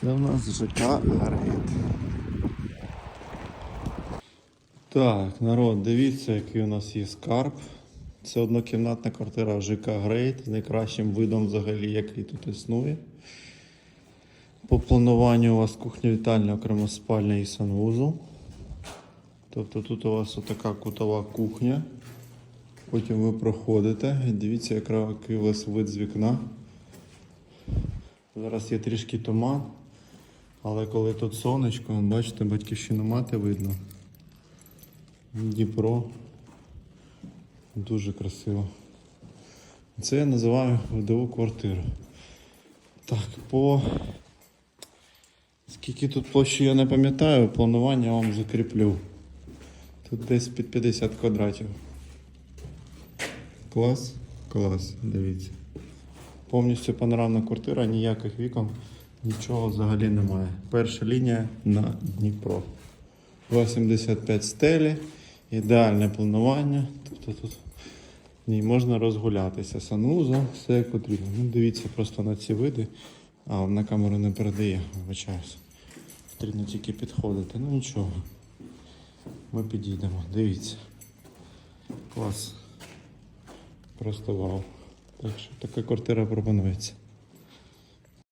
Це в нас ЖК Гаргет. Так, народ, дивіться, який у нас є скарб. Це однокімнатна квартира ЖК Грейт з найкращим видом взагалі, який тут існує. По плануванню у вас кухня вітальня, окремо спальня і санвузол. Тобто тут у вас отака кутова кухня. Потім ви проходите. Дивіться, який у вас вид з вікна. Зараз є трішки туман, але коли тут сонечко, бачите, батьківщину мати видно. Дніпро. Дуже красиво. Це я називаю видову квартиру. Так, по. Скільки тут площі я не пам'ятаю, планування вам закріплю. Тут десь під 50 квадратів. Клас? Клас, дивіться. Повністю панорамна квартира, ніяких вікон, нічого взагалі немає. Перша лінія на Дніпро. 2,75 стелі, ідеальне планування. Тобто тут в ній можна розгулятися. Санузел, все як потрібно. Ну, дивіться просто на ці види. А, на камеру не передає, вибачаюсь. Потрібно тільки підходити. Ну нічого. Ми підійдемо. Дивіться. Клас. Просто вау. Так що така квартира пропонується.